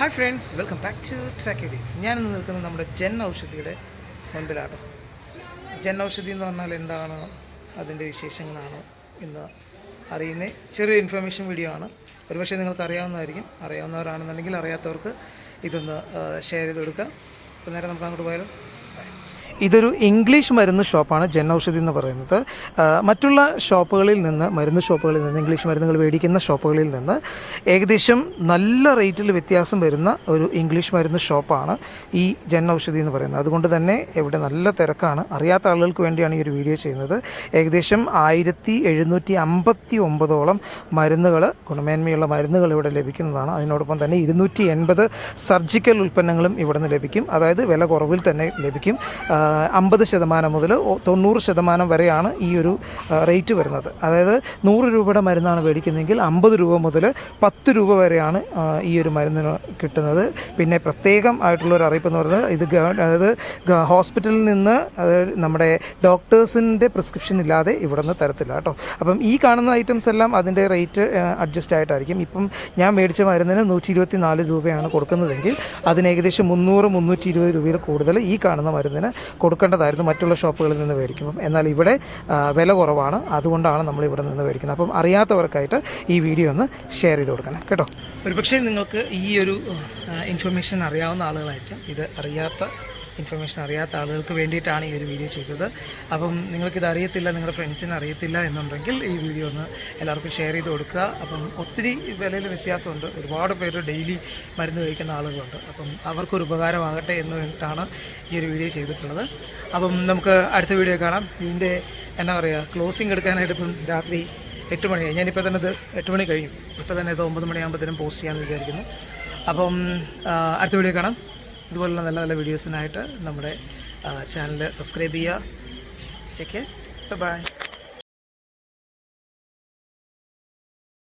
Hi friends welcome back to ട്രാക്കഡീസ് ഞാനിന്ന് നിൽക്കുന്നത് നമ്മുടെ ജൻ ഔഷധിയുടെ മുൻപിലാണ് ജൻ ഔഷധി എന്ന് പറഞ്ഞാൽ എന്താണ് അതിന്റെ വിശേഷങ്ങളാണ് ഇന്ന് അറിയുന്ന ചെറിയ ഇൻഫർമേഷൻ വീഡിയോ ആണ്. ഒരുപക്ഷെ നിങ്ങൾക്ക് അറിയാവുന്നതായിരിക്കും. അറിയാവുന്നവരാണെന്നുണ്ടെങ്കിൽ അറിയാത്തവർക്ക് ഇതൊന്ന് ഷെയർ ചെയ്ത് കൊടുക്കുക അപ്പോൾ നേരെ നമുക്ക് അങ്ങോട്ട് പോയാലോ? ഇതൊരു ഇംഗ്ലീഷ് മരുന്ന് ഷോപ്പാണ് ജൻ ഔഷധി എന്ന് പറയുന്നത്. മറ്റുള്ള ഷോപ്പുകളിൽ നിന്ന് മരുന്ന് ഷോപ്പുകളിൽ നിന്ന് ഇംഗ്ലീഷ് മരുന്നുകൾ മേടിക്കുന്ന ഷോപ്പുകളിൽ നിന്ന് ഏകദേശം നല്ല റേറ്റിൽ വ്യത്യാസം വരുന്ന ഒരു ഇംഗ്ലീഷ് മരുന്ന് ഷോപ്പാണ് ഈ ജൻ ഔഷധി എന്ന് പറയുന്നത്. അതുകൊണ്ട് തന്നെ ഇവിടെ നല്ല തിരക്കാണ്. അറിയാത്ത ആളുകൾക്ക് വേണ്ടിയാണ് ഈ ഒരു വീഡിയോ ചെയ്യുന്നത്. ഏകദേശം ആയിരത്തി എഴുന്നൂറ്റി അമ്പത്തി ഒമ്പതോളം മരുന്നുകൾ ഗുണമേന്മയുള്ള മരുന്നുകൾ ഇവിടെ ലഭിക്കുന്നതാണ്. അതിനോടൊപ്പം തന്നെ ഇരുന്നൂറ്റി എൺപത് സർജിക്കൽ ഉൽപ്പന്നങ്ങളും ഇവിടെ നിന്ന് ലഭിക്കും. അതായത് വില കുറവിൽ തന്നെ ലഭിക്കും. അമ്പത് ശതമാനം മുതൽ തൊണ്ണൂറ് ശതമാനം വരെയാണ് ഈ ഒരു റേറ്റ് വരുന്നത്. അതായത് നൂറ് രൂപയുടെ മരുന്നാണ് മേടിക്കുന്നതെങ്കിൽ അമ്പത് രൂപ മുതൽ പത്ത് രൂപ വരെയാണ് ഈ ഒരു മരുന്നിന് കിട്ടുന്നത്. പിന്നെ പ്രത്യേകം ആയിട്ടുള്ള ഒരു അറിയിപ്പ് എന്ന് പറയുന്നത് ഇത് അതായത് ഹോസ്പിറ്റലിൽ നിന്ന് അതായത് നമ്മുടെ ഡോക്ടേഴ്സിന്റെ പ്രിസ്ക്രിപ്ഷൻ ഇല്ലാതെ ഇവിടെ നിന്ന് തരത്തില്ല കേട്ടോ. അപ്പം ഈ കാണുന്ന ഐറ്റംസ് എല്ലാം അതിന്റെ റേറ്റ് അഡ്ജസ്റ്റ് ആയിട്ടായിരിക്കും. ഇപ്പം ഞാൻ മേടിച്ച മരുന്നിന് നൂറ്റി ഇരുപത്തി നാല് രൂപയാണ് കൊടുക്കുന്നതെങ്കിൽ അതിന് ഏകദേശം മുന്നൂറ് മുന്നൂറ്റി ഇരുപത് രൂപയിൽ കൂടുതൽ ഈ കാണുന്ന മരുന്നിന് കൊടുക്കേണ്ടതായിരുന്നു മറ്റുള്ള ഷോപ്പുകളിൽ നിന്ന് മേടിക്കുമ്പം. എന്നാൽ ഇവിടെ വില കുറവാണ്. അതുകൊണ്ടാണ് നമ്മൾ ഇവിടെ നിന്ന് മേടിക്കുന്നത്. അപ്പം അറിയാത്തവർക്കായിട്ട് ഈ വീഡിയോ ഒന്ന് ഷെയർ ചെയ്ത് കൊടുക്കണം. കേട്ടോ? ഒരുപക്ഷെ നിങ്ങൾക്ക് ഈ ഒരു ഇൻഫർമേഷൻ അറിയാവുന്ന ആളുകളായിരിക്കാം. ഇത് അറിയാത്ത ഇൻഫർമേഷൻ അറിയാത്ത ആളുകൾക്ക് വേണ്ടിയിട്ടാണ് ഈ ഒരു വീഡിയോ ചെയ്തത്. അപ്പം നിങ്ങൾക്കിത് അറിയത്തില്ല നിങ്ങളുടെ ഫ്രണ്ട്സിന് അറിയത്തില്ല എന്നുണ്ടെങ്കിൽ ഈ വീഡിയോ ഒന്ന് എല്ലാവർക്കും ഷെയർ ചെയ്ത് കൊടുക്കുക. അപ്പം ഒത്തിരി വിലയിൽ വ്യത്യാസമുണ്ട്. ഒരുപാട് പേര് ഡെയിലി മരുന്ന് കഴിക്കുന്ന ആളുകളുണ്ട്. അപ്പം അവർക്കൊരു ഉപകാരമാകട്ടെ എന്ന് വേണ്ടിയിട്ടാണ് ഈ ഒരു വീഡിയോ ചെയ്തിട്ടുള്ളത്. അപ്പം നമുക്ക് അടുത്ത വീഡിയോ കാണാം. ഇതിന്റെ എന്താ പറയുക ക്ലോസിങ് എടുക്കാനായിട്ട് ഇപ്പം രാത്രി എട്ട് മണിയായി ഞാനിപ്പോൾ തന്നെ ഇത് എട്ട് മണി കഴിഞ്ഞു. ഇപ്പോൾ തന്നെ ഇത് ഒമ്പത് മണിയാകുമ്പോഴത്തേനും പോസ്റ്റ് ചെയ്യാമെന്ന് വിചാരിക്കുന്നു. അപ്പം അടുത്ത വീഡിയോ കാണാം. ഇതുപോലുള്ള നല്ല നല്ല വീഡിയോസിനായിട്ട് നമ്മുടെ ചാനൽ സബ്സ്ക്രൈബ് ചെയ്യുക. Check bye